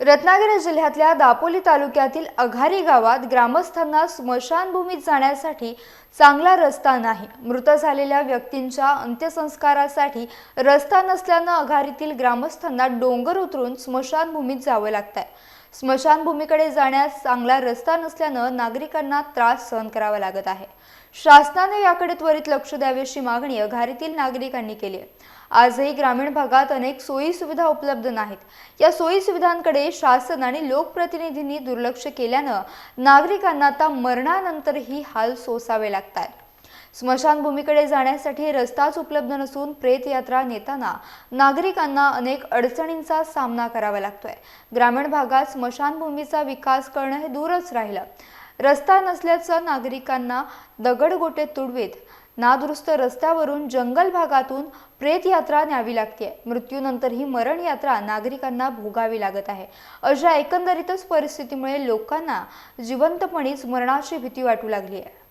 रत्नागिरी जिल्ह्यातल्या दापोली तालुक्यातील अघारी गावात ग्रामस्थांना स्मशानभूमीत जाण्यासाठी चांगला रस्ता नाही. मृत झालेल्या व्यक्तींच्या अंत्यसंस्कारासाठी रस्ता नसल्यानं अघारीतील ग्रामस्थांना डोंगर उतरून स्मशानभूमीत जावं लागतंय. स्मशानभूमीकडे जाण्यास चांगला रस्ता नसल्यानं नागरिकांना त्रास सहन करावा लागत आहे. शासनाने याकडे त्वरित लक्ष द्यावे अशी मागणी अघारीतील नागरिकांनी केली आहे. आजही ग्रामीण भागात अनेक सोयी सुविधा उपलब्ध नाहीत. या सोयी सुविधांकडे शासन आणि लोकप्रतिनिधींनी दुर्लक्ष केल्यानं नागरिकांना आता मरणानंतरही हाल सोसावे लागत स्मशानभूमीकडे जाण्यासाठी रस्ताच उपलब्ध नसून प्रेतयात्रा नेताना नागरिकांना अनेक अडचणींचा सामना करावा लागतोय. ग्रामीण भागात स्मशानभूमीचा विकास करणं हे दूरच राहिलं. रस्ता नसल्याचं नागरिकांना दगडगोटे तुडवीत नादुरुस्त रस्त्यावरून जंगल भागातून प्रेतयात्रा न्यावी लागते मृत्यूनंतरही मरण यात्रा नागरिकांना भोगावी लागत आहे. अशा एकंदरीतच परिस्थितीमुळे लोकांना जिवंतपणीच मरणाची भीती वाटू लागली आहे.